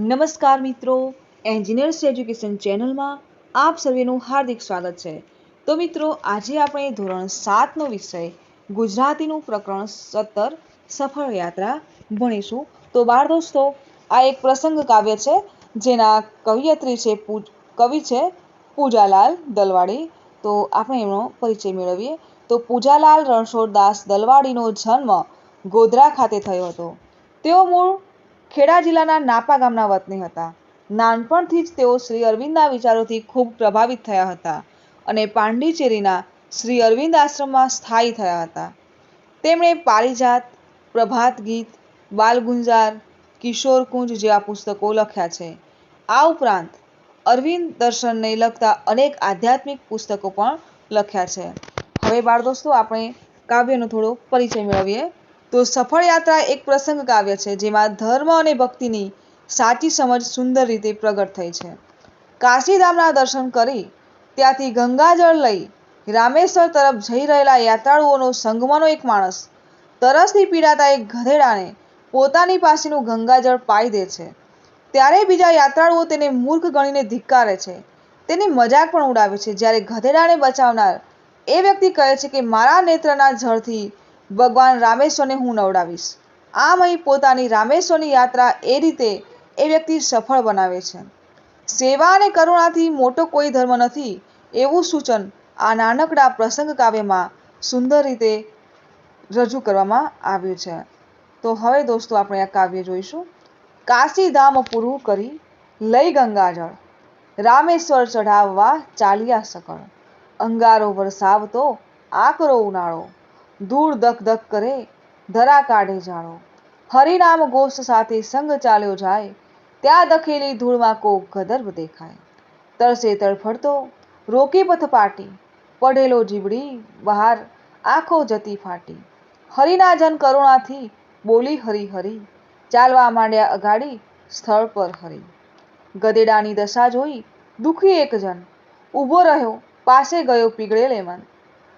નમસ્કાર મિત્રો engineers education ચેનલમાં આપ સર્વેનું હાર્દિક સ્વાગત છે. તો મિત્રો, આજે આપણે ધોરણ સાતનો વિષય, ગુજરાતીનું પ્રકરણ સત્તર, સફળ યાત્રા ભણીશું. તો બાળ દોસ્તો, આ એક પ્રસંગ કાવ્ય છે, જેના કવિયત્રી છે કવિ છે પૂજાલાલ દલવાડી. તો આપણે એમનો પરિચય મેળવીએ. તો પૂજાલાલ રણછોડદાસ દલવાડીનો જન્મ ગોધરા ખાતે થયો હતો. તેઓ મૂળ ખેડા જિલ્લાના નાપા ગામના વતની હતા. નાનપણથી જ તેઓ શ્રી અરવિંદના વિચારોથી ખૂબ પ્રભાવિત થયા હતા અને પાંડિચેરીના શ્રી અરવિંદ આશ્રમમાં સ્થાયી થયા હતા. તેમણે પારિજાત, પ્રભાત ગીત બાલગુંજાર કિશોર કુંજ જેવા પુસ્તકો લખ્યા છે. આ ઉપરાંત અરવિંદ દર્શનને લગતા અનેક આધ્યાત્મિક પુસ્તકો પણ લખ્યા છે. હવે બાળ દોસ્તો, આપણે કાવ્યનો થોડો પરિચય મેળવીએ. તો સફળ યાત્રા એક પ્રસંગ કાવ્ય છે, જેમાં ધર્મ અને ભક્તિની સાચી સમજ સુંદર રીતે પ્રગટ થઈ છે. કાશીધામના દર્શન કરી, ત્યાંથી ગંગાજળ લઈ, રામેશ્વર તરફ જઈ રહેલા યાત્રાળુઓનો સંગમનો એક માણસ તરસથી પીડાતા એક ગધેડાને પોતાની પાસેનું ગંગાજળ પાઈ દે છે. ત્યારે બીજા યાત્રાળુઓ તેને મૂર્ખ ગણીને ધિક્કારે છે. તેની મજાક પણ ઉડાવે છે, જ્યારે ગધેડાને બચાવનાર એ વ્યક્તિ કહે છે કે, મારા નેત્રના જળથી ભગવાન રામેશ્વરને હું નવડાવીશ. આમ અહીં પોતાની રામેશ્વરની યાત્રા એ રીતે એ વ્યક્તિ સફળ બનાવે છે. સેવા અને કરુણાથી મોટો કોઈ ધર્મ નથી એવું સૂચન આ નાનકડા પ્રસંગ કાવ્યમાં સુંદર રીતે રજૂ કરવામાં આવ્યું છે. તો હવે દોસ્તો આપણે આ કાવ્ય જોઈશું. કાશીધામ પૂરું કરી લઈ ગંગાજળ. રામેશ્વર ચઢાવવા ચાલ્યા સકળ. અંગારો વરસાવતો, આકરો ઉનાળો. ધૂળ ધક ધક કરે, ધરા કાઢે જાણો. હરિનામ ઘોષ સાથે સંગ ચાલ્યો જાય, ત્યાં દખેલી ધૂળમાં કોક ગદર્ભ દેખાય. તરસે તડફડતો રોકી પથ પાટી, પડેલો જીબડી બહાર આંખો જતી ફાટી. હરિના જન કરુણાથી બોલી હરી હરી, ચાલવા માંડ્યા અગાડી સ્થળ પર હરી. ગદેડાની દશા જોઈ દુખી એક જન ઊભો રહ્યો, પાસે ગયો પીગળેલે મન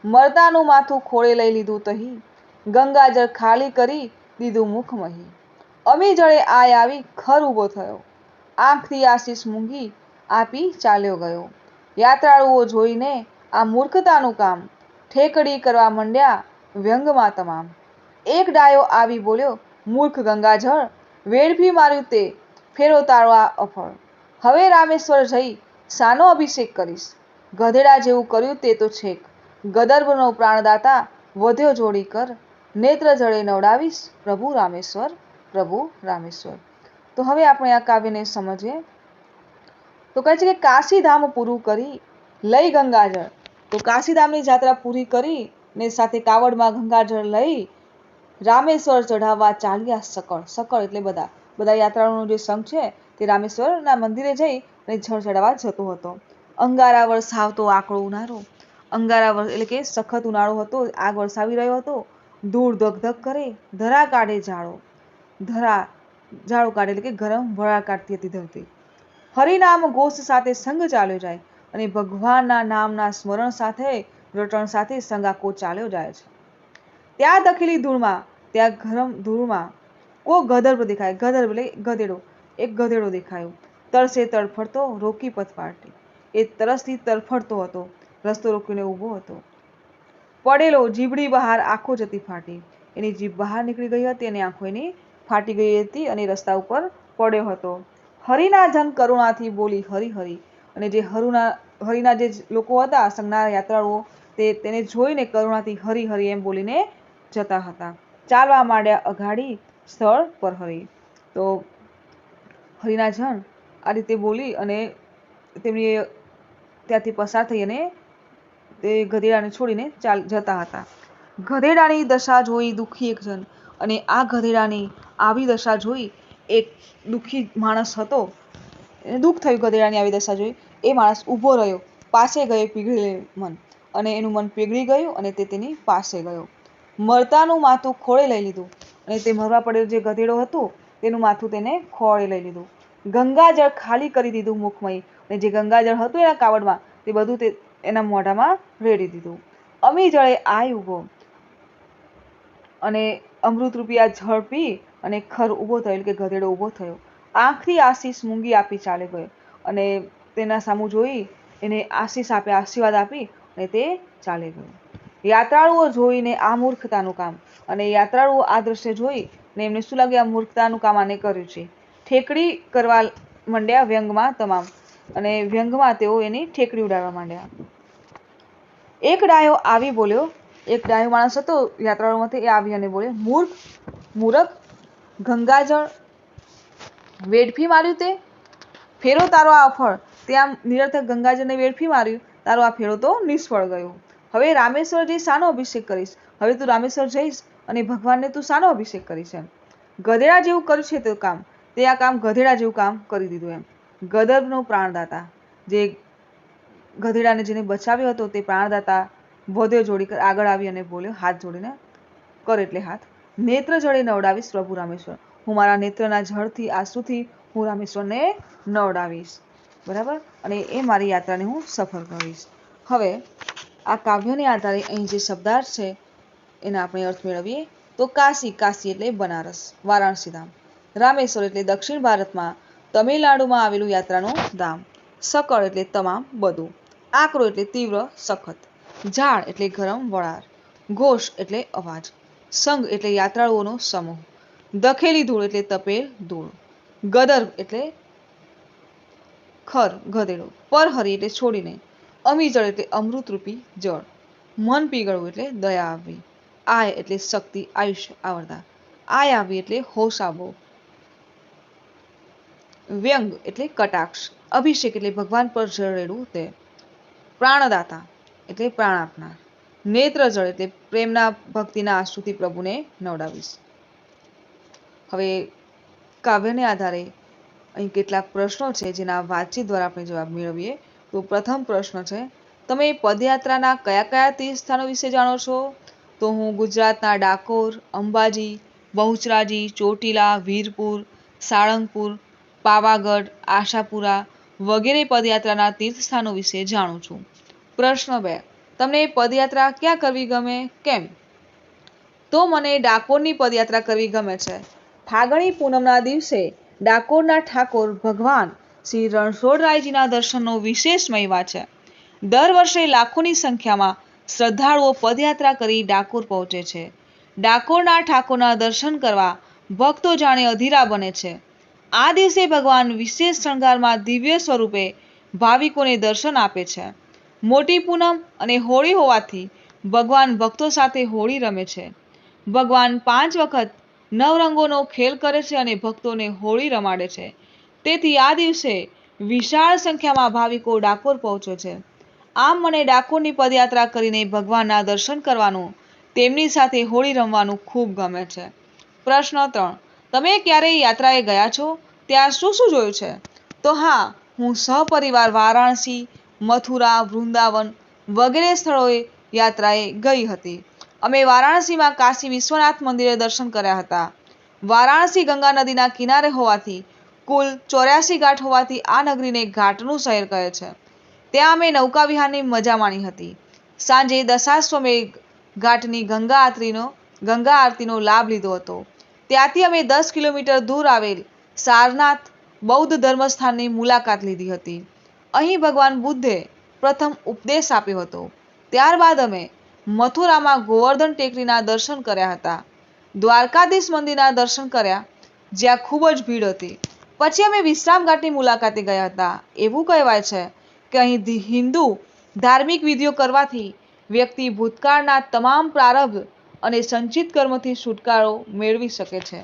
મરતાનું માથું ખોળે લઈ લીધું તહી. ગંગાજળ ખાલી કરી દીધું મુખમહી. અમી જળે આય આવી ખર ઊભો થયો. આંખથી આશીષ મૂંગી આપી ચાલ્યો ગયો. યાત્રાળુઓ જોઈને આ મૂર્ખતાનું કામ ઠેકડી કરવા મંડ્યા વ્યંગમાં તમામ. એક ડાયો આવી બોલ્યો, મૂર્ખ ગંગાજળ, વેડફી માર્યું તે, ફેરો તારવા અફળ. હવે રામેશ્વર જઈ સાનો અભિષેક કરીશ. ગધેડા જેવું કર્યું તે તો છેક. ગદર્ભનો પ્રાણદાતા વધ્યો જોડી કર, નેત્ર જળે નવડાવીશ પ્રભુ રામેશ્વર પ્રભુ રામેશ્વર. તો હવે આપણે આ કાવ્યને સમજીએ. તો કહે છે કે કાશીધામ પૂરું કરી લઈ ગંગાજળ. તો કાશીધામની જાત્રા પૂરી કરી ને સાથે કાવડમાં ગંગાજળ લઈ રામેશ્વર ચઢાવવા ચાલ્યા સકળ સકળ એટલે બધા. બધા યાત્રાળુનો જે સંઘ છે તે રામેશ્વરના મંદિરે જઈ અને જળ ચઢાવવા જતો હતો. અંગારા વરસાવતો આકળો ઉનાળો. અંગારા એટલે કે સખત ઉનાળો હતો, આગ વરસાવી રહ્યો હતો, ધૂળ ધગધગ કરે, ધરા કાઢે જાળો ધરા જાળો કાઢે એટલે કે ગરમ વળા કાઢતી હતી ધરતી. હરિનામ ઘોષ સાથે સંગ ચાલ્યો જાય અને ભગવાનના નામના સ્મરણ સાથે, રટણ સાથે સંગાકો ચાલ્યો જાય છે. ત્યાં દખેલી ધૂળમાં, ત્યાં ગરમ ધૂળમાં, કો ગધર્ભ દેખાય? ગદર્ભ એટલે ગધેડો. એક ગધેડો દેખાયો. તરસે તડફડતો રોકી પથ પાટી એ તરસથી તડફડતો હતો. રસ્તો રોકીને ઊભો હતો. પડેલો જીભડી બહાર આંખો જતી ફાટી. એની જીભ બહાર નીકળી ગઈ હતી અને આંખો એની ફાટી ગઈ હતી અને રસ્તા ઉપર પડ્યો હતો. હરિના જન કરુણાથી બોલી, હરી હરી. અને જે હરુના, હરિના જે લોકો હતા સંઘના યાત્રાળુઓ, તે તેને જોઈને કરુણાથી હરી હરી એમ બોલીને જતા હતા. ચાલવા માંડ્યા અઘાડી સ્થળ પર હરી. તો હરિના જન આ રીતે બોલી અને તેમની ત્યાંથી પસાર થઈ અને તે ગધેડાને છોડીને ચાલ જતા હતા. ગધેડાની દશા જોઈ દુઃખી એક જન અને આ ગધેડાની આવી દશા જોઈ એક દુઃખી માણસ હતો. એને દુઃખ થયું ગધેડાની આવી દશા જોઈ. એ માણસ ઊભો રહ્યો. પાસે ગયો પીગળી મન અને એનું મન પીગળી ગયું અને તે તેની પાસે ગયો. મરતાનું માથું ખોળે લઈ લીધું અને તે મરવા પડેલું જે ગધેડો હતો તેનું માથું તેને ખોળે લઈ લીધું. ગંગાજળ ખાલી કરી દીધું મુખમય અને જે ગંગાજળ હતું એના કાવડમાં તે બધું તે એના મોઢામાં રેડી દીધું. અમી જળે આય ઊભો. અને અમૃતરૂપી આ જળ અને ખર ઊભો થયો, એટલે કે ગધેડો ઊભો થયો. આંખથી આશીષ મૂંગી આપી ચાલે ગયો. અને તેના સામું જોઈ, એને આશીષ આપે, આશીર્વાદ આપી અને તે ચાલે ગયો. યાત્રાળુઓ જોઈને આ મૂર્ખતાનું કામ. અને યાત્રાળુઓ આ દ્રશ્ય જોઈ ને એમને શું લાગે આ મૂર્ખતાનું કામ આને કર્યું છે? ઠેકડી કરવા માંડ્યા વ્યંગમાં તમામ. અને વ્યંગમાં તેઓ એની ઠેકડી ઉડાડવા માંડ્યા. એક ડાયો આવી બોલ્યો. એક ડાયો માણસ હતો, યાત્રાળુમાંથી એ આવી અને બોલ્યો, મૂર્ખ, મૂરખ, ગંગાજળ, વેડફી માર્યું તે? ફેરો તારો આ ફળ. તે આમ નિરર્થક ગંગાજળને વેડફી માર્યું. તારો આ ફેરો તો નિષ્ફળ ગયો. હવે રામેશ્વર જઈ શાનો અભિષેક કરીશ. હવે તું રામેશ્વર જઈશ અને ભગવાનને તું શાનો અભિષેક કરીશ એમ. ગધેડા જેવું કર્યું છે તે કામ. તે આ કામ ગધેડા જેવું કામ કરી દીધું એમ. ગદર્ભનો પ્રાણદાતા. જે ગધેડાને જેને બચાવ્યો હતો તે પ્રાણદાતા વધ્યો જોડી આગળ આવી અને બોલ્યો, હાથ જોડીને કર એટલે હાથ. નેત્ર જળે નવડાવીશ પ્રભુ રામેશ્વર. હું મારા નેત્રના જળથી આંસુથી હું રામેશ્વરને નવડાવીશ. બરાબર? અને એ મારી યાત્રાને હું સફળ કરીશ. હવે આ કાવ્યને આધારે અહીં જે શબ્દાર્થ છે, એના આપણે અર્થ મેળવીએ તો કાશી કાશી એટલે બનારસ, વારાણસી ધામ. રામેશ્વર એટલે દક્ષિણ ભારતમાં તમિલનાડુમાં આવેલું યાત્રાનું ધામ. સકળ એટલે તમામ બધું. આકરો એટલે તીવ્ર, સખત. ઝાડ એટલે ગરમ, વળાર. ઘોષ એટલે અવાજ. સંઘ એટલે યાત્રાળુઓનો સમૂહ. દખેલી ધૂળ એટલે તપેલ ધૂળ. ગદર્ભ એટલે ખર, ગધેડો. પરહરી એટલે છોડીને. અમીજળ એટલે અમૃતરૂપી જળ. મન પીગળવું એટલે દયા આવવી આય એટલે શક્તિ, આયુષ્ય આવરતા આય આવી એટલે હોશ આવવો વ્યંગ એટલે કટાક્ષ. અભિષેક એટલે ભગવાન પર જળેડું તે પ્રાણદાતા એટલે પ્રાણ આપનાર. નેત્ર જળ એટલે પ્રેમના ભક્તિના આંસુથી પ્રભુને નવડાવીશ. હવે કાવ્યને આધારે અહીં કેટલાક પ્રશ્નો છે જેના વાતચીત દ્વારા આપણે જવાબ મેળવીએ. તો પ્રથમ પ્રશ્ન છે, તમે પદયાત્રાના કયા કયા તીર્થ સ્થાનો વિશે જાણો છો? તો હું ગુજરાતના ડાકોર, અંબાજી, બહુચરાજી, ચોટીલા, વીરપુર, સાળંગપુર, પાવાગઢ, આશાપુરા વગેરે પદયાત્રાના તીર્થસ્થાનો વિશે જાણું છું. પ્રશ્ન બે. તમને પદયાત્રા ક્યાં કરવી ગમે? કેમ? તો મને ડાકોરની પદયાત્રા કરવી ગમે છે. ફાગણી પૂનમના દિવસે ડાકોરના ઠાકોર ભગવાન શ્રી રણછોડરાયજીના દર્શનનો વિશેષ મહિમા છે. દર વર્ષે લાખોની સંખ્યામાં શ્રદ્ધાળુઓ પદયાત્રા કરી ડાકોર પહોંચે છે. ડાકોરના ઠાકોરના દર્શન કરવા ભક્તો જાણે અધીરા બને છે. આ દિવસે ભગવાન વિશેષ શણગારમાં દિવ્ય સ્વરૂપે ભાવિકોને દર્શન આપે છે. મોટી પૂનમ અને હોળી હોવાથી ભગવાન ભક્તો સાથે હોળી રમે છે. ભગવાન પાંચ વખત નવરંગોનો ખેલ કરે છે અને ભક્તોને હોળી રમાડે છે. તેથી આ દિવસે વિશાળ સંખ્યામાં ભાવિકો ડાકોર પહોંચે છે. આમ મને ડાકોરની પદયાત્રા કરીને ભગવાનના દર્શન કરવાનું, તેમની સાથે હોળી રમવાનું ખૂબ ગમે છે. પ્રશ્ન ત્રણ, તમે ક્યારેય યાત્રાએ ગયા છો? ત્યાં શું શું જોયું છે? તો હા, હું સહપરિવાર વારાણસી મથુરા, વૃંદાવન વગેરે સ્થળોએ યાત્રાએ ગઈ હતી. અમે વારાણસીમાં કાશી વિશ્વનાથ મંદિરે દર્શન કર્યા હતા. વારાણસી ગંગા નદીના કિનારે હોવાથી, કુલ ચોર્યાસી ઘાટ હોવાથી આ નગરીને ઘાટનું શહેર કહે છે. ત્યાં અમે નૌકા વિહારની મજા માણી હતી. સાંજે દશાશ્વમેઘ ઘાટની ગંગા આરતીનો ગંગા આરતીનો લાભ લીધો હતો. ત્યાંથી અમે દસ કિલોમીટર દૂર આવેલ સારનાથ બૌદ્ધ ધર્મસ્થાનની મુલાકાત લીધી હતી. અહીં ભગવાન બુદ્ધે પ્રથમ ઉપદેશ આપ્યો હતો. ત્યારબાદ અમે મથુરામાં ગોવર્ધન ટેકરીના દર્શન કર્યા હતા. દ્વારકાધીશ મંદિરના દર્શન કર્યા, જ્યાં ખૂબ જ ભીડ હતી. પછી અમે વિશ્રામ ઘાટની મુલાકાતે ગયા હતા. એવું કહેવાય છે કે અહીં હિન્દુ ધાર્મિક વિધિઓ કરવાથી વ્યક્તિ ભૂતકાળના તમામ પ્રારબ્ધ અને સંચિત કર્મથી છુટકારો મેળવી શકે છે.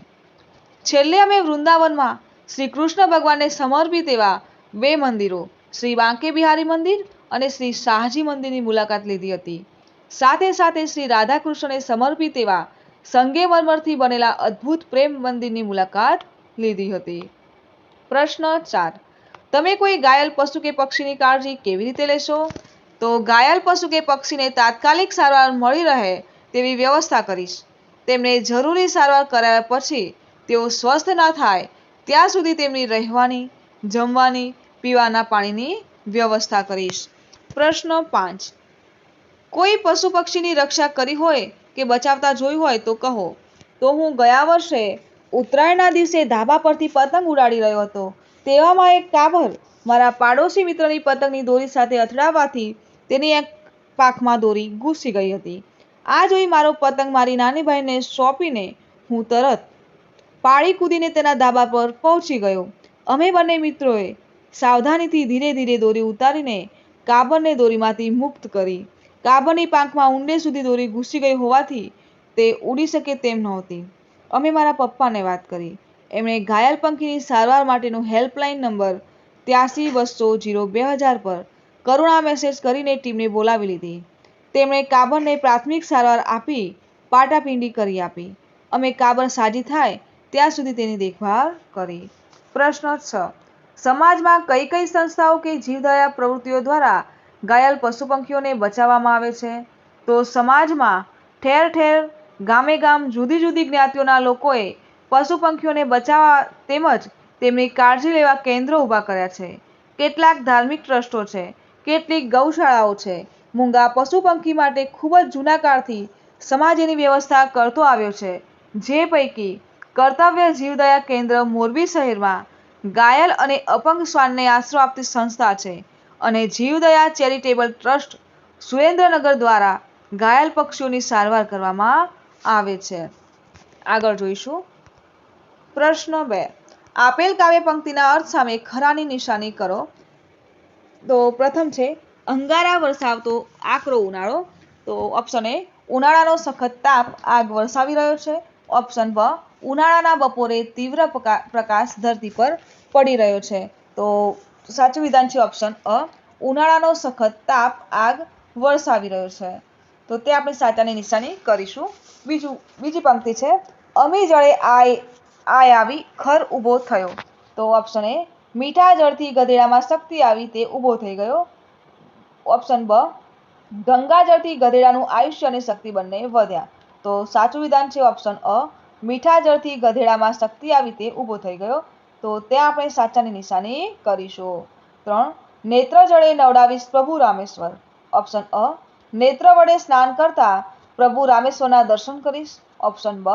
છેલ્લે અમે વૃંદાવનમાં શ્રી કૃષ્ણ ભગવાનને સમર્પિત એવા બે મંદિરો શ્રી બાંકે બિહારી મંદિર અને શ્રી શાહજી મંદિરની મુલાકાત લીધી હતી. સાથે સાથે શ્રી રાધાકૃષ્ણને સમર્પિત એવા સંગેમરમરથી બનેલા અદ્ભુત પ્રેમ મંદિરની મુલાકાત લીધી હતી. પ્રશ્ન ચાર. તમે કોઈ ઘાયલ પશુ કે પક્ષીની કાળજી કેવી રીતે લેશો? તો ઘાયલ પશુ કે પક્ષીને તાત્કાલિક સારવાર મળી રહે તેવી વ્યવસ્થા કરીશ. તેમને જરૂરી સારવાર કરાવ્યા પછી તેઓ સ્વસ્થ ન થાય, ત્યાં સુધી તેમની રહેવાની, જમવાની પીવાના પાણીની વ્યવસ્થા કરીશ. પ્રશ્ન પાંચ. કોઈ પશુ પક્ષીની રક્ષા કરી હોય કે બચાવતા જોઈ હોય તો કહો. તો હું ગયા વર્ષે ઉત્તરાયણના દિવસે ધાબા પરથી પતંગ ઉડાડી રહ્યો હતો. તેવામાં એક કાબર મારા પાડોશી મિત્રની પતંગની દોરી સાથે અથડાવવાથી તેની એક પાકમાં દોરી ઘૂસી ગઈ હતી. આ જોઈ મારો પતંગ મારી નાની ભાઈને સોંપીને હું તરત પાળી કૂદીને તેના ધાબા પર પહોંચી ગયો. અમે બંને મિત્રોએ સાવધાનીથી ધીરે ધીરે દોરી ઉતારીને કાબરને દોરીમાંથી મુક્ત કરી. કાબરની પાંખમાં ઊંડે સુધી દોરી ઘૂસી ગઈ હોવાથી તે ઉડી શકે તેમ નહોતી. અમે મારા પપ્પાને વાત કરી. એમણે ઘાયલ પંખીની સારવાર માટેનો હેલ્પલાઇન નંબર ત્યાસી બસો જીરો બે હજાર પર કરુણા મેસેજ કરીને ટીમને બોલાવી લીધી. તેમણે કાબરને પ્રાથમિક સારવાર આપી, પાટાપિંડી કરી આપી. અમે કાબર સાજી થાય ત્યાં સુધી તેની દેખભાળ કરી. પ્રશ્ન છ. સમાજમાં કઈ કઈ સંસ્થાઓ કે જીવદયા પ્રવૃત્તિઓ દ્વારા ઘાયલ પશુ પંખીઓને બચાવવામાં આવે છે? તો સમાજમાં ઠેર ઠેર ગામે ગામ જુદી જુદી જ્ઞાતિઓના લોકોએ પશુ પંખીઓને બચાવવા તેમજ તેમની કાળજી લેવા કેન્દ્રો ઊભા કર્યા છે. કેટલાક ધાર્મિક ટ્રસ્ટો છે, કેટલીક ગૌશાળાઓ છે. મૂંગા પશુ પંખી માટે ખૂબ જ જૂના કાળથી સમાજ એની વ્યવસ્થા કરતો આવ્યો છે. જે પૈકી કર્તવ્ય જીવદયા કેન્દ્ર મોરબી શહેરમાં ઘાયલ અને અપંગ શ્વાનને આશરો આપતી સંસ્થા છે અને જીવદયા ચેરિટેબલ ટ્રસ્ટ સુરેન્દ્રનગર દ્વારા ઘાયલ પક્ષીઓની સારવાર કરવામાં આવે છે. આગળ જોઈશું. પ્રશ્ન બે. આપેલ કાવ્ય પંક્તિના અર્થ સામે ખરાની નિશાની કરો. તો પ્રથમ છે, અંગારા વરસાવતો આકરો ઉનાળો. તો ઓપ્શન એ ઉનાળાનો સખત તાપ આગ વરસાવી રહ્યો છે. ઓપ્શન બ ઉનાળાના બપોરે તીવ્ર પ્રકાશ ધરતી પર પડી રહ્યો છે. તો સાચું વિધાન છે ઓપ્શન અ. ઉનાળાનો સખત તાપ, આગ વરસાવી રહ્યો છે. તો તે આપણે સાચાની નિશાની કરીશું. બીજું, બીજી પંક્તિ છે. અમી જળે આય આય આવી ખર ઊભો થયો. તો ઓપ્શન એ, મીઠા જળથી ગધેડામાં શક્તિ આવી તે ઊભો થઈ ગયો. ઓપ્શન બ ગંગાજળથી ગધેડાનું આયુષ્ય અને શક્તિ બંને વધ્યા. તો સાચું વિધાન છે ઓપ્શન અ. મીઠા જળથી ગધેડામાં શક્તિ આવી તે ઊભો થઈ ગયો, તો ત્યાં આપણે સાચાની નિશાની કરીશું. ત્રણ, નેત્ર જળે નવડાવીશ પ્રભુ રામેશ્વર. ઓપ્શન અ, નેત્ર વડે સ્નાન કરતા પ્રભુ રામેશ્વરના દર્શન કરીશ. ઓપ્શન બ,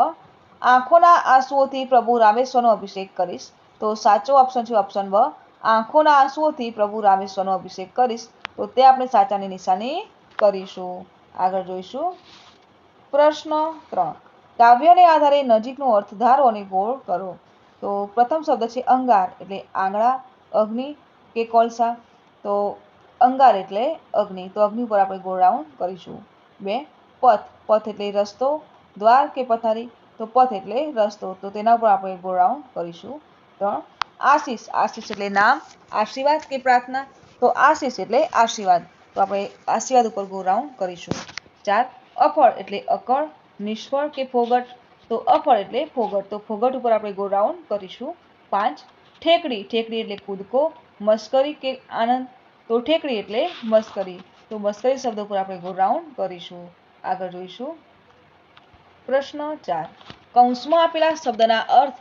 આંખોના આંસુઓથી પ્રભુ રામેશ્વરનો અભિષેક કરીશ. તો સાચો ઓપ્શન છે ઓપ્શન બ, આંખોના આંસુઓથી પ્રભુ રામેશ્વરનો અભિષેક કરીશ. તો તે આપણે સાચાની નિશાની કરીશું. આગળ જોઈશું. પ્રશ્ન ત્રણ. કાવ્યને આધારે નજીકનો અર્થ ધારો અને ગોળ કરો. તો પ્રથમ શબ્દ છે અંગાર, એટલે આંગળા, અગ્નિ કે કોલસા. તો અંગાર એટલે અગ્નિ. તો અગ્નિ ઉપર આપણે ગોળ રાઉન્ડ કરીશું. બે, પથ. પથ એટલે રસ્તો, દ્વાર કે પથારી. તો પથ એટલે રસ્તો. તો તેના ઉપર આપણે ગોળ રાઉન્ડ કરીશું. ત્રણ, આશીષ. આશીષ એટલે નામ, આશીર્વાદ કે પ્રાર્થના. તો આશીષ એટલે આશીર્વાદ. તો આપણે આશીર્વાદ ઉપર ગોળ રાઉન્ડ કરીશું. ચાર, અફળ એટલે અકળ. નિષ્ફળ કે ફોગટ તો અફળ એટલે ફોગટ. તો ફોગટ ઉપર આપણે ગો રાઉન્ડ કરીશું. પાંચ, ઠેકડી. ઠેકડી એટલે કૂદકો. મસ્કરી કે આનંદ. તો ઠેકડી એટલે મસ્કરી. તો મસ્કરી શબ્દ ઉપર આપણે ગો રાઉન્ડ કરીશું. આગળ જોઈશું. પ્રશ્ન ચાર. કૌંસમાં આપેલા શબ્દના અર્થ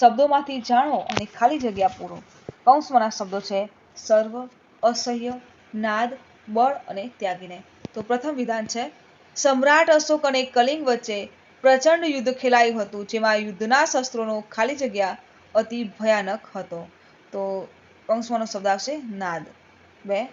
શબ્દોમાંથી જાણો અને ખાલી જગ્યા પૂરો. કૌંસમાંના શબ્દો છે સર્વ, અસહ્ય, નાદ, બળ અને ત્યાગીને. તો પ્રથમ વિધાન છે સમ્રાટ અશોક અને કલિંગ વચ્ચે પ્રચંડ યુદ્ધ ખેલાયું હતું, જેમાં યુદ્ધના શસ્ત્રોનો ખાલી જગ્યા અતિ ભયાનક હતો. તો કૌંસમાંનો શબ્દ આવશે નાદ. બે.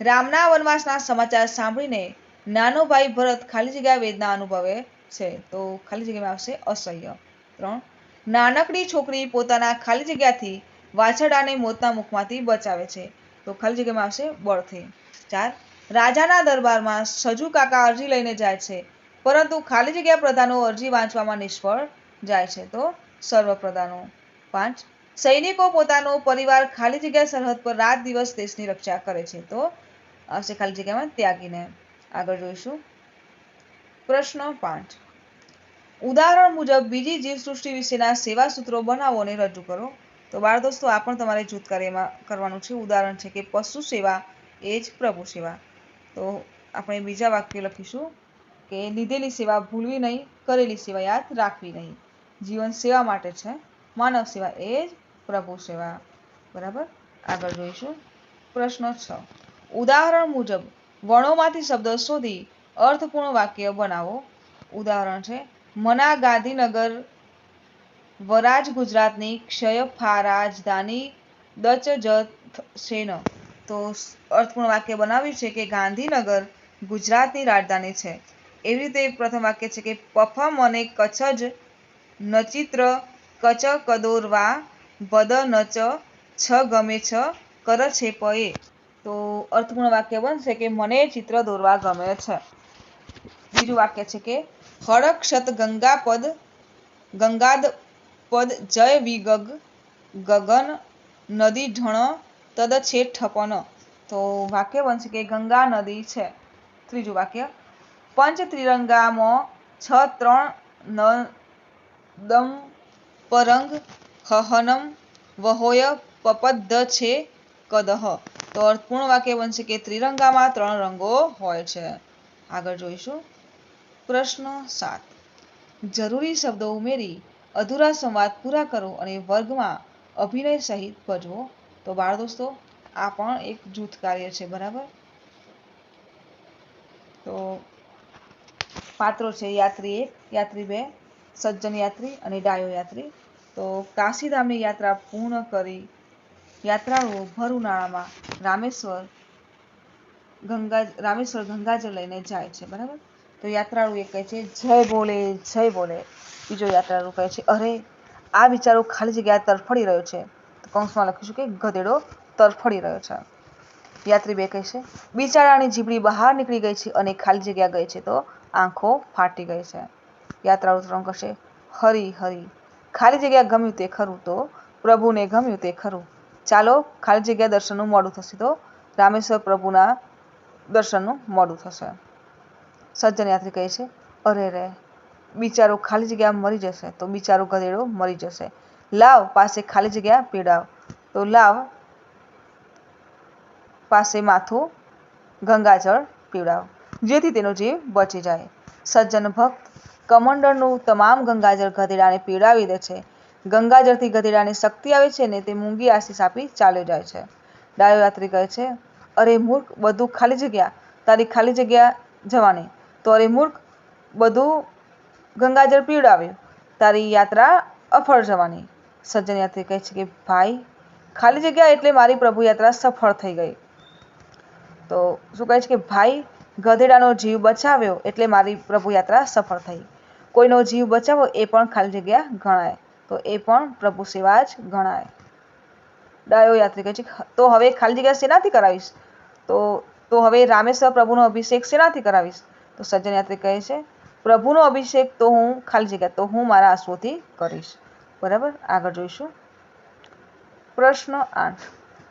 રામના વનવાસના સમાચાર સાંભળીને નાનો ભાઈ ભરત ખાલી જગ્યા વેદના અનુભવે છે. તો ખાલી જગ્યામાં આવશે અસહ્ય. ત્રણ. નાનકડી છોકરી પોતાના ખાલી જગ્યાથી વાછરડાને મોતના મુખમાંથી બચાવે છે. તો ખાલી જગ્યામાં આવશે બળથી. ચાર. રાજાના દરબારમાં સજુ કાકા અરજી લઈને જાય છે. પરંતુ ખાલી જગ્યા પ્રધાનો અરજી વાંચવામાં નિષ્ફળ જાય છે તો સર્વ પ્રધાનો પાંચ, સૈનિકો પોતાનો પરિવાર ખાલી જગ્યા સરહદ પર રાત દિવસ દેશની રક્ષા કરે છે તો આવશે ખાલી જગ્યામાં ત્યાગીને. આગળ જોઈશું. પ્રશ્ન પાંચ, ઉદાહરણ મુજબ બીજી જીવસૃષ્ટિ વિશેના સેવા સૂત્રો બનાવો અને રજૂ કરો. તો બાળ દોસ્તો, આ પણ તમારે જૂથ કાર્યમાં કરવાનું છે. ઉદાહરણ છે કે પશુ સેવા એ જ પ્રભુ સેવા. તો આપણે બીજા વાક્ય લખીશું કે લીધેલી સેવા ભૂલવી નહીં, કરેલી સેવા યાદ રાખવી નહીં. જીવન સેવા માટે છે. માનવ સેવા એ જ પ્રભુ સેવા. બરાબર? આગળ જોઈશું. પ્રશ્ન છ. ઉદાહરણ મુજબ, વણોમાંથી શબ્દ શોધી અર્થપૂર્ણ વાક્ય બનાવો. ઉદાહરણ છે, મના ગાંધીનગર, વરાજ ગુજરાતની ક્ષયફા રાજધાની દચ જથ સેન. તો અર્થપૂર્ણ વાક્ય બનાવ્યું છે કે ગાંધીનગર ગુજરાતની રાજધાની છે. એવી રીતે પ્રથમ વાક્ય છે કે પફ મને કચ્છ જ નચિત્ર કચ કદોરવા વદ નચ છ ગમે છ કર છે પએ તો અર્થપૂર્ણ વાક્ય બનશે કે મને ચિત્ર દોરવા ગમે છે. બીજું વાક્ય છે કે હળક્ષત ગંગાપદ ગંગાદ પદ જય વિગગ ગગન નદી ઢણ તદ છે ઠપન. તો વાક્ય બનશે કે ગંગા નદી છે. ત્રીજું વાક્ય. પંચ ત્રિરંગામાં છ ત્રણ ન દમ પરંગ હહનમ વહોય પપદ્ધ છે કદહ. તો અર્થપૂર્ણ વાક્ય બનશે કે ત્રિરંગામાં ત્રણ રંગો હોય છે. આગળ જોઈશું. પ્રશ્ન સાત. જરૂરી શબ્દો ઉમેરી અધૂરા સંવાદ પૂરા કરો અને વર્ગમાં અભિનય સહિત ભજવો. તો બાળ દોસ્તો, આ પણ એક જૂથ કાર્ય છે, બરાબર? તો પાત્રો છે યાત્રી એક, યાત્રી બે, સજ્જન યાત્રી અને ડાયો યાત્રી. તો કાશીધામની યાત્રા પૂર્ણ કરી, યાત્રાળુઓ ભર ઉનાળામાં રામેશ્વર ગંગા, રામેશ્વર ગંગાજળ લઈને જાય છે, બરાબર? તો યાત્રાળુ એક કહે છે, જય બોલે જય બોલે. બીજો યાત્રાળુ કહે છે, અરે, આ બિચારો ખાલી જગ્યા તરફડી રહ્યો છે. કૌંસમાં લખીશું કે ગધેડો તરફડી રહ્યો છે. યાત્રી બે કહે છે, બિચારાની જીભડી બહાર નીકળી ગઈ છે અને ખાલી જગ્યા ગઈ છે તો આંખો ફાટી ગઈ છે. યાત્રાળુ ત્રણ કહેશે, હરી હરી, ખાલી જગ્યા ગમ્યું તે ખરું તો પ્રભુને ગમ્યું તે ખરું. ચાલો, ખાલી જગ્યા દર્શનનું મોડું થશે તો રામેશ્વર પ્રભુના દર્શનનું મોડું થશે. સજ્જન યાત્રી કહે છે, અરે રે, બિચારો ખાલી જગ્યા મરી જશે તો બિચારો ગધેડો મરી જશે. લાવ, પાસે ખાલી જગ્યા પીડાવ. તો લાવ, પાસે માથું, ગંગાજળ પીવડાવ જેથી તેનો જીવ બચી જાય. સજ્જન ભક્ત, કમંડળનું તમામ ગંગાજળ ગધેડાને પીવડાવી દે છે. ગંગાજળથી ગધેડાને શક્તિ આવે છે ને તે મૂંગી આશીષ આપી ચાલ્યો જાય છે. ડાયો યાત્રી કહે છે, અરે મૂર્ખ, બધું ખાલી જગ્યા. તારી ખાલી જગ્યા જવાની. તો અરે મૂર્ખ, બધું ગંગાજળ પીવડાવ્યું તારી યાત્રા અફળ જવાની. સજ્જન યાત્રી કહે છે કે, ભાઈ, ખાલી જગ્યા એટલે મારી પ્રભુ યાત્રા સફળ થઈ ગઈ. તો શું કહે છે કે, ભાઈ, ગધેડાનો જીવ બચાવ્યો એટલે મારી પ્રભુ યાત્રા સફળ થઈ. કોઈનો જીવ બચાવો એ પણ ખાલી જગ્યા ગણાય. તો એ પણ પ્રભુ સેવા જ ગણાય. ડાયો યાત્રી કહે છે તો હવે ખાલી જગ્યા શેનાથી કરાવીશ? તો તો હવે રામેશ્વર પ્રભુનો અભિષેક શેનાથી કરાવીશ? તો સજ્જન યાત્રી કહે છે, પ્રભુનો અભિષેક તો હું ખાલી જગ્યા, તો હું મારા આંસુઓથી કરીશ. બરાબર? આગળ જોઈશું. પ્રશ્ન આઠ.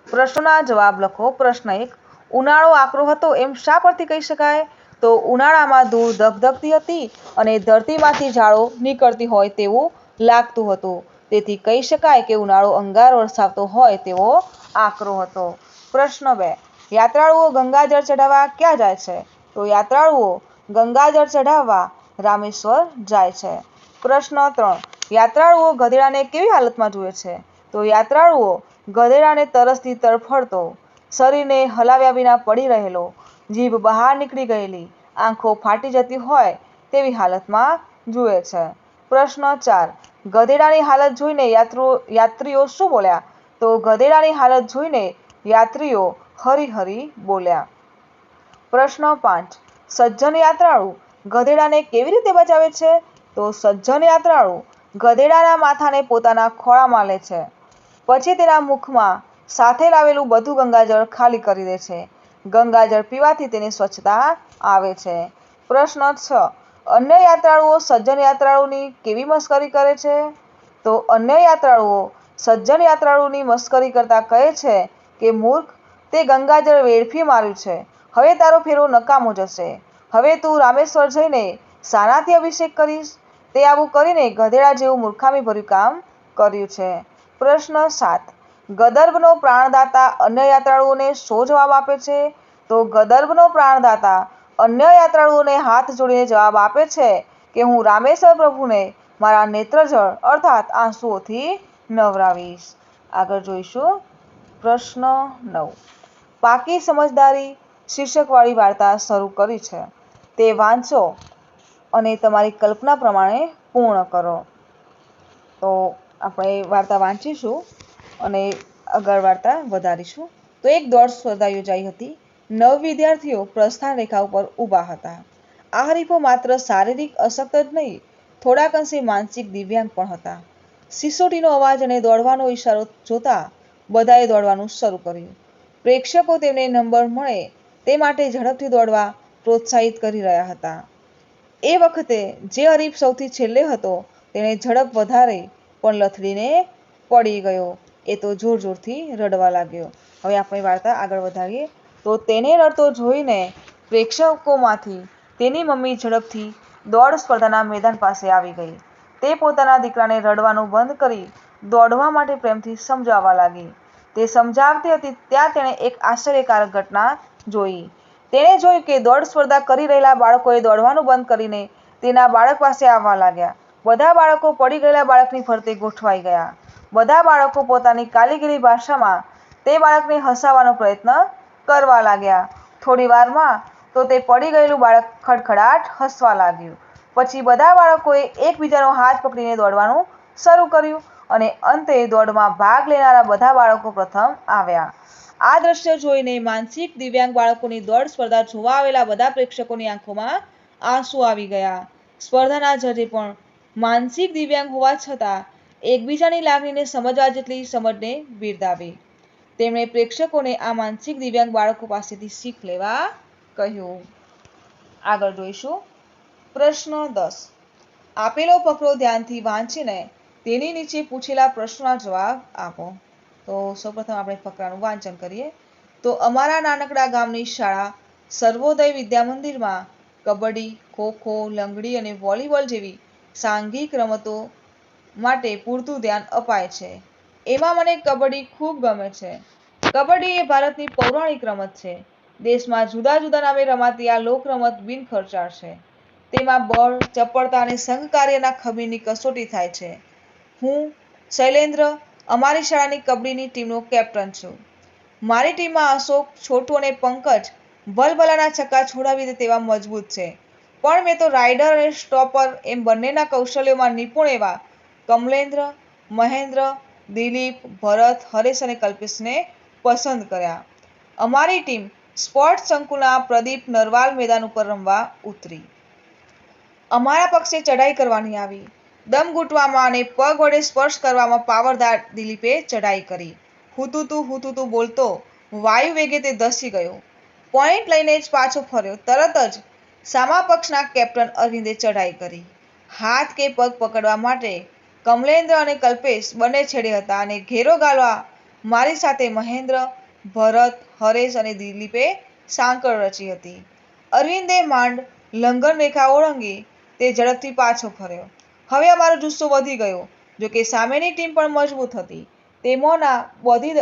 પ્રશ્નોના જવાબ લખો. પ્રશ્ન એક. ઉનાળો આકરો હતો એમ શા પરથી કહી શકાય? તો ઉનાળામાં ધૂળ ધગધગતી હતી અને ધરતીમાંથી ઝાડો નીકળતી હોય તેવું લાગતું હતું. તેથી કહી શકાય કે ઉનાળો અંગાર વરસાવતો હોય તેવો આકરો હતો. પ્રશ્ન બે. યાત્રાળુઓ ગંગાજળ ચઢાવવા ક્યાં જાય છે? તો યાત્રાળુઓ ગંગાજળ ચઢાવવા રામેશ્વર જાય છે. પ્રશ્ન ત્રણ. યાત્રાળુઓ ગધેડાને કેવી હાલતમાં જુએ છે? તો યાત્રાળુઓ ગધેડાને તરસથી તડફડતો શરીરને હલાવ્યા વિના પડી રહેલો, જીભ બહાર નીકળી ગયેલી, આંખો ફાટી જતી હોય તેવી હાલતમાં જુએ છે. પ્રશ્ન ચાર, ગધેડાની હાલત જોઈને યાત્રો, યાત્રીઓ શું બોલ્યા? તો ગધેડાની હાલત જોઈને યાત્રીઓ હરી હરી બોલ્યા. પ્રશ્ન પાંચ, સજ્જન યાત્રાળુ ગધેડાને કેવી રીતે બચાવે છે? તો સજ્જન યાત્રાળુ ગધેડાના માથાને પોતાના ખોળામાં લે છે. પછી તેના મુખમાં સાથે લાવેલું બધું ગંગાજળ ખાલી કરી દે છે. ગંગાજળ પીવાથી તેની સ્વચ્છતા આવે છે. પ્રશ્ન છ, અન્ય યાત્રાળુઓ સજ્જન યાત્રાળુની કેવી મસ્કરી કરે છે? તો અન્ય યાત્રાળુઓ સજ્જન યાત્રાળુની મસ્કરી કરતા કહે છે કે, મૂર્ખ, તે ગંગાજળ વેડફી માર્યું છે. હવે તારો ફેરો નકામો જશે. હવે તું રામેશ્વર જઈને શાનાથી અભિષેક કરીશ. તે આવું કરીને ગધેડા જેવું મૂર્ખામીભર્યું કામ કર્યું છે. પ્રશ્ન સાત. ગદર્ભનો પ્રાણદાતા અન્ય યાત્રાળુઓને શો જવાબ આપે છે? તો ગદર્ભનો પ્રાણદાતા અન્ય યાત્રાળુઓને હાથ જોડીને જવાબ આપે છે કે હું રામેશ્વર પ્રભુને મારા નેત્રજળ અર્થાત આંસુઓથી નવરાવીશ. આગળ જોઈશું. પ્રશ્ન નવ. પાકી સમજદારી શીર્ષકવાળી વાર્તા શરૂ કરી છે. તે વાંચો. અને તમારી કલ્પના પ્રમાણે પૂર્ણ કરો. તો આપણે વાર્તા વાંચીશું અને આગળ વાર્તા વધારીશું. તો એક દોડ સ્પર્ધા યોજાઈ હતી. નવ વિદ્યાર્થીઓ પ્રસ્થાન રેખા ઉપર ઊભા હતા. આ હરીફો માત્ર શારીરિક અશક્ત જ નહીં, થોડાક અંશે માનસિક દિવ્યાંગ પણ હતા. સિસોટીનો અવાજ અને દોડવાનો ઈશારો જોતા બધાએ દોડવાનું શરૂ કર્યું. પ્રેક્ષકો તેમને નંબર મળે તે માટે ઝડપથી દોડવા પ્રોત્સાહિત કરી રહ્યા હતા. એ વખતે જે હરીફ સૌથી છેલ્લે હતો, તેણે ઝડપ વધારે પણ લથડીને પડી ગયો. એ તો જોર જોરથી રડવા લાગ્યો. હવે આપણે વાર્તા આગળ વધારીએ. તો તેને રડતો જોઈને પ્રેક્ષકોમાંથી તેની મમ્મી ઝડપથી દોડ સ્પર્ધાના મેદાન પાસે આવી ગઈ. તે પોતાના દીકરાને રડવાનું બંધ કરી દોડવા માટે પ્રેમથી સમજાવવા લાગી. તે સમજાવતી હતી, ત્યાં તેણે એક આશ્ચર્યકારક ઘટના જોઈ. તેણે જોયું કે દોડ સ્પર્ધા કરી રહેલા બાળકોએ દોડવાનું બંધ કરીને તેના બાળક પાસે આવવા લાગ્યા. બધા બાળકો પડી ગયેલા બાળકની ફરતે ગોઠવાઈ ગયા. બધા બાળકો પોતાની કાલીગીરી ભાષામાં તે બાળકને હસાવવાનો પ્રયત્ન કરવા લાગ્યા. થોડી વારમાં તો તે પડી ગયેલું બાળક ખડખડાટ હસવા લાગ્યું. પછી બધા બાળકોએ એકબીજાનો હાથ પકડીને દોડવાનું શરૂ કર્યું અને અંતે દોડમાં ભાગ લેનારા બધા બાળકો પ્રથમ આવ્યા. આ દ્રશ્ય જોઈને માનસિક દિવ્યાંગ બાળકોની દોડ સ્પર્ધા જોવા આવેલા બધા પ્રેક્ષકોની આંખોમાં આંસુ આવી ગયા. સ્પર્ધાના જજે પણ માનસિક દિવ્યાંગ હોવા છતાં એકબીજાની લાગણીને સમજવા જેટલી સમજને બિરદાવી તેમણે પ્રેક્ષકોને આ માનસિક દિવ્યાંગ બાળકો પાસેથી શીખ લેવા કહ્યું. આગળ જોઈશું. પ્રશ્ન દસ. આપેલો ફકરો ધ્યાનથી વાંચીને તેની નીચે પૂછેલા પ્રશ્નોના જવાબ આપો. તો સૌપ્રથમ આપણે ફકરાનું વાંચન કરીએ. તો અમારા નાનકડા ગામની શાળા સર્વોદય વિદ્યા મંદિરમાં કબડ્ડી, ખોખો, લંગડી અને વોલીબોલ જેવી સાંઘિક રમતો માટે પૂરતું ધ્યાન અપાય છે. એમાં મને કબડ્ડી ખૂબ ગમે છે. કબડ્ડી એ ભારતની પૌરાણિક રમત છે. દેશમાં જુદા જુદા નામે રમાતી આ લોકરમત બિનખર્ચાળ છે. તેમાં બળ, ચપળતા અને સંઘ કાર્યના ખમીરની કસોટી થાય છે. હું શૈલેન્દ્ર અમારી શાળાની કબડ્ડીની ટીમનો કેપ્ટન છું. મારી ટીમમાં અશોક, છોટુ અને પંકજ ભલભલાના છક્કા છોડાવી દે તેવા મજબૂત છે. પણ મેં તો રાઇડર અને સ્ટોપર એમ બંનેના કૌશલ્યોમાં નિપુણ એવા કમલેન્દ્ર, મહેન્દ્ર, દિલીપ, ભરત, હરેશ અને કલ્પેશને પસંદ કર્યા. અમારી ટીમ સ્પોર્ટ સંકુલના પ્રદીપ નરવાલ મેદાન ઉપર રમવા ઉતરી. અમારા પક્ષે ચઢાઈ કરવાની આવી. દમ ઘૂંટવામાં અને પગ વડે સ્પર્શ કરવામાં પાવરદાર દિલીપે ચઢાઈ કરી. હુતુતુ હુતુતુ બોલતો, વાયુ વેગે તે ધસી ગયો. પોઈન્ટ લઈને જ પાછો ફર્યો. તરત જ સામા પક્ષના કેપ્ટન અરવિંદે ચઢાઈ કરી. હાથ કે પગ પકડવા માટે કમલેન્દ્ર અને કલ્પેશ બંને છેડે હતા અને ઘેરો ગાળવા મારી સાથે મહેન્દ્ર, ભરત, હરેશ અને દિલીપે સાંકળ રચી હતી. અરવિંદે માંડ લંઘન રેખા ઓળંગી તે ઝડપથી પાછો ફર્યો. હવે અમારો જુસ્સો વધી ગયો. જોકે સામેની ટીમ પણ મજબૂત હતી. તેમાંના બોધી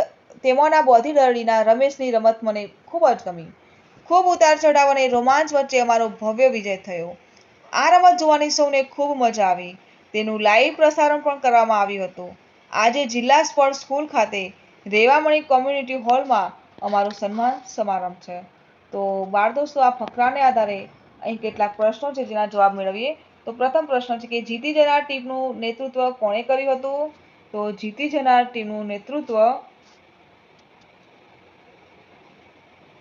તેમાંના બોધી દરડીના રમેશની રમત મને ખૂબ જ ગમી. ખૂબ ઉતાર ચઢાવ અને રોમાંચ વચ્ચે અમારો ભવ્ય વિજય થયો. આ રમત જોવાની સૌને ખૂબ મજા આવી. તેનું લાઈવ પ્રસારણ પણ કરવામાં આવ્યું હતું. આજે જિલ્લા સ્પોર્ટ્સ સ્કૂલ ખાતે રેવામણી કોમ્યુનિટી હોલમાં અમારું સન્માન સમારંભ છે. તો બાળ દોસ્તો, આ ફકરાને આધારે અહીં કેટલાક પ્રશ્નો છે જેના જવાબ મેળવીએ. તો પ્રથમ પ્રશ્ન છે કે જીતી જનાર ટીમનું નેતૃત્વ કોણે કર્યું હતું? તો જીતી જનાર ટીમનું નેતૃત્વ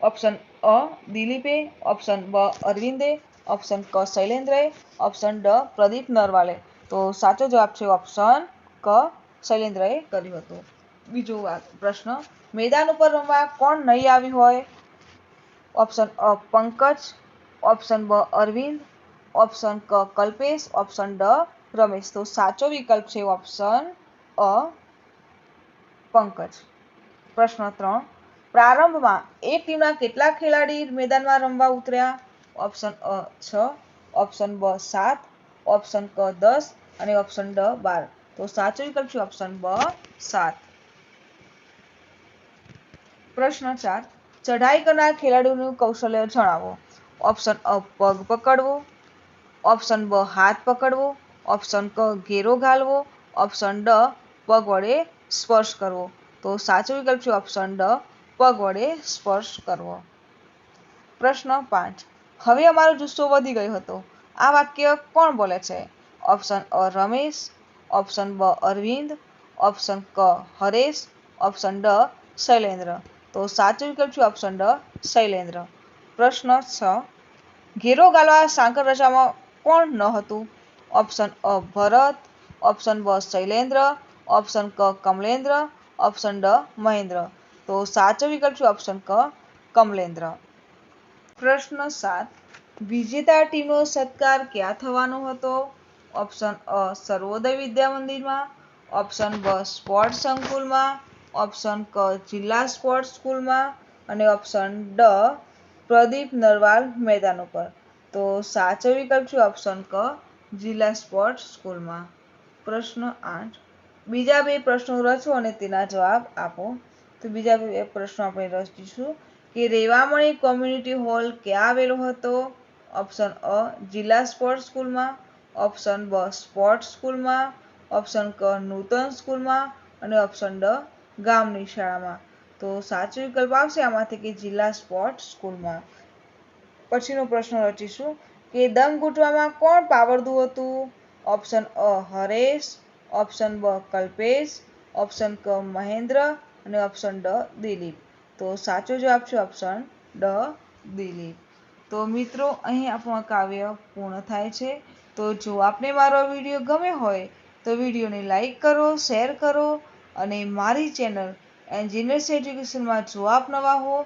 ઓપ્શન અ, દિલીપે, ઓપ્શન બ, અરવિંદે, ઓપ્શન ક, શૈલેન્દ્રએ, ઓપ્શન ડ, પ્રદીપ નરવાલે. તો સાચો જવાબ છે ઓપ્શન ક, શૈલેન્દ્રએ કર્યું હતું. બીજો પ્રશ્ન, મેદાન ઉપર રમવા કોણ નહીં આવ્યું હોય? ઓપ્શન અ, પંકજ, ઓપ્શન બ, અરવિંદ ઓપ્શન ક કલ્પેશ ઓપ્શન ડ રમેશ તો સાચો વિકલ્પ છે ઓપ્શન અ, પંકજ. પ્રશ્ન ત્રણ. પ્રારંભમાં એક ટીમના કેટલા ખેલાડી મેદાનમાં રમવા ઉતર્યા? ઓપ્શન અ, છ. ઓપ્શન બ, સાત. ઓપ્શન ક દસ. અને ઓપ્શન ડ, બાર. તો સાચો વિકલ્પ છે ઓપ્શન બ, સાત. પ્રશ્ન ચાર. ચઢાઈ કરનાર ખેલાડીઓનું કૌશલ્ય જણાવો. ઓપ્શન અ, પગ પકડવો. ઓપ્શન બ હાથ પકડવો, ઓપ્શન ક ઘેરો ઘાલવો ઓપ્શન ડ પગ વડે સ્પર્શ કરવો. તો સાચો વિકલ્પ છે ઓપ્શન ડ પગ વડે સ્પર્શ કરવો. પ્રશ્ન પાંચ. હવે અમારો જુસ્સો વધી ગયો હતો. આ વાક્ય કોણ બોલે છે? ઓપ્શન અ રમેશ, ઓપ્શન બ અરવિંદ, ઓપ્શન ક હરેશ, ઓપ્શન ડ શૈલેન્દ્ર. તો સાચો વિકલ્પ છે ઓપ્શન ડ શૈલેન્દ્ર. પ્રશ્ન છ. ઘેરો ગાલવા સાંકર રચામાં કોણ ન હતું. ઓપ્શન અ ભરત ઓપ્શન બ શૈલેન્દ્ર ઓપ્શન ક કમલેન્દ્ર ઓપ્શન ડ મહેન્દ્ર તો સાચો વિકલ્પ છે ઓપ્શન ક કમલેન્દ્ર પ્રશ્ન સાત. વિજેતા ટીમનો સત્કાર ક્યાં થવાનો હતો? ઓપ્શન અ સર્વોદય વિદ્યા મંદિરમાં. ઓપ્શન બ સ્પોર્ટ્સ સંકુલમાં. ઓપ્શન ક જિલ્લા સ્પોર્ટ્સ સ્કૂલમાં અને ઓપ્શન ડ પ્રદીપ નરવાલ મેદાન ઉપર. તો સાચો વિકલ્પ છે ઓપ્શન ક. જિલ્લા સ્પોર્ટ્સ સ્કૂલમાં પ્રશ્ન આઠ. બીજા બે પ્રશ્નો રચો અને તેના જવાબ આપો. તો બીજા બે પ્રશ્નો આપણે રચીશું. કે રેવામણી કોમ્યુનિટી હોલ ક્યાં આવેલો હતો? ઓપ્શન અ, જિલ્લા સ્પોર્ટ્સ સ્કૂલમાં ઓપ્શન બ સ્પોર્ટ્સ સ્કૂલમાં ઓપ્શન ક, નૂતન સ્કૂલમાં અને ઓપ્શન ડ, ગામની શાળામાં. તો સાચો વિકલ્પ આવશે આમાંથી કે જિલ્લા સ્પોર્ટ્સ સ્કૂલમાં પછીનો પ્રશ્ન રચીશું કે દમ ઘૂંટવામાં કોણ પાવરદુ હતું? ઓપ્શન અ, હરેશ, ઓપ્શન બ, કલ્પેશ, ઓપ્શન ક, મહેન્દ્ર અને ઓપ્શન ડ, દિલીપ. તો સાચો જવાબ છે ઓપ્શન ડ, દિલીપ. તો મિત્રો, અહીં આપણું કાવ્ય પૂર્ણ થાય છે. તો જો આપને મારો વીડિયો ગમે હોય, તો વિડીયોને લાઈક કરો, શેર કરો અને મારી ચેનલ એન્જિનિયર્સ એજ્યુકેશનમાં જો આપ નવા હો